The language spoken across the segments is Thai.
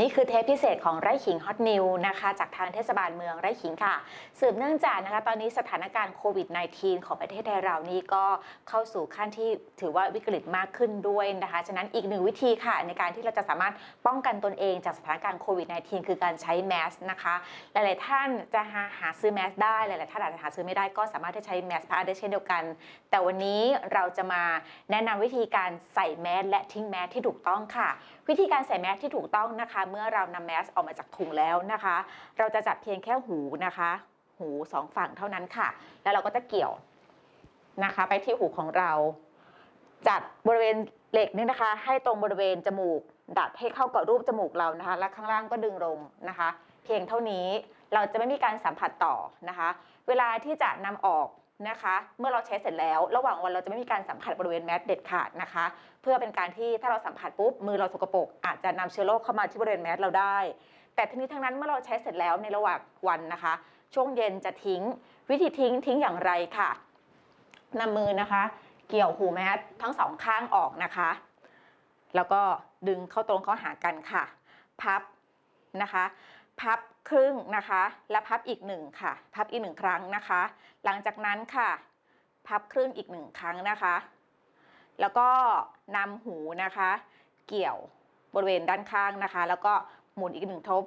นี่คือเทปพิเศษของไร่ขิงฮอตนิวนะคะจากทางเทศบาลเมืองไร่ขิงค่ะ สืบเนื่องจากนะคะตอนนี้สถานการณ์โควิด -19 ของประเทศไทยเรานี่ก็เข้าสู่ขั้นที่ถือว่าวิกฤตมากขึ้นด้วยนะคะ ฉะนั้นอีกหนึ่งวิธีค่ะ ในการที่เราจะสามารถป้องกันตนเองจากสถานการณ์โควิด -19 คือการใช้แมสนะคะ หลาย ๆ ท่านจะหาหาซื้อแมสได้หลาย ๆ ท่านอาจจะหาซื้อไม่ได้ก็สามารถที่จะใช้แมสพาได้เช่นเดียวกัน แต่วันนี้เราจะมาแนะนำวิธีการใส่แมสและทิ้งแมสที่ถูกต้องค่ะ วิธีการใส่แมสที่ถูกต้องนะคะเมื่อเรานำแมสออกมาจากถุงแล้วนะคะ เราจะจัดเพียงแค่หูนะคะ หูสองฝั่งเท่านั้นค่ะ แล้วเราก็จะเกี่ยวนะคะ ไปที่หูของเรา จัดบริเวณเหล็กนี่นะคะ ให้ตรงบริเวณจมูก ดัดให้เข้ากับรูปจมูกเรานะคะ และข้างล่างก็ดึงลงนะคะ เพียงเท่านี้เราจะไม่มีการสัมผัสต่อนะคะ เวลาที่จะนำออก นะคะ เมื่อเราใช้เสร็จแล้ว ระหว่างวันเราจะไม่มีการสัมผัสบริเวณแมสเด็ดขาดนะคะ เพื่อเป็นการที่ถ้าเราสัมผัสปุ๊บมือเราสกปรกอาจจะนำเชื้อโรคเข้ามาที่บริเวณแมสเราได้ แต่ทั้งนี้ทั้งนั้นเมื่อเราใช้เสร็จแล้วในระหว่างวันนะคะ ช่วงเย็นจะทิ้ง วิธีทิ้งทิ้งอย่างไรค่ะนำมือนะคะ เกี่ยวหูแมสทั้งสองข้างออกนะคะ แล้วก็ดึงเข้าตรงเข้าหากันค่ะ พับนะคะ พับครึ่งนะคะ และพับอีกหนึ่งค่ะ พับอีกหนึ่งครั้งนะคะ หลังจากนั้นค่ะ พับครึ่งอีกหนึ่งครั้งนะคะ แล้วก็นำหูนะคะ เกี่ยวบริเวณด้านข้างนะคะ แล้วก็หมุนอีกหนึ่งทบ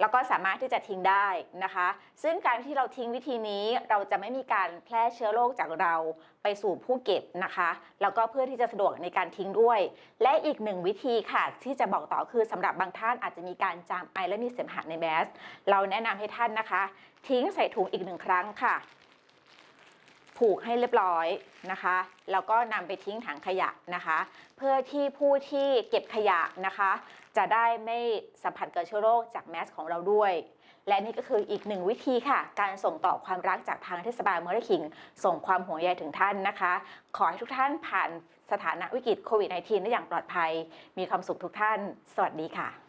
แล้วก็สามารถที่จะทิ้งได้นะคะ ซึ่งการที่เราทิ้งวิธีนี้เราจะไม่มีการแพร่เชื้อโรคจากเราไปสู่ผู้เก็บนะคะ แล้วก็เพื่อที่จะสะดวกในการทิ้งด้วย และอีกหนึ่งวิธีค่ะ ที่จะบอกต่อคือสำหรับบางท่านอาจจะมีการจามไอและมีเสมหะในแมส เราแนะนำให้ท่านนะคะ ทิ้งใส่ถุงอีกหนึ่งครั้งค่ะ ผูกให้เรียบร้อยนะคะ แล้วก็นำไปทิ้งถังขยะนะคะ เพื่อที่ผู้ที่เก็บขยะนะคะ จะได้ไม่สัมผัสกับเชื้อโรคจากแมสของเราด้วย และนี่ก็คืออีกหนึ่งวิธีค่ะ การส่งต่อความรักจากทางเทศบาลเมืองร่ขิง ส่งความห่วงใยถึงท่านนะคะ ขอให้ทุกท่านผ่านสถานะวิกฤตโควิด -19 ได้อย่างปลอดภัย มีความสุขทุกท่าน สวัสดีค่ะ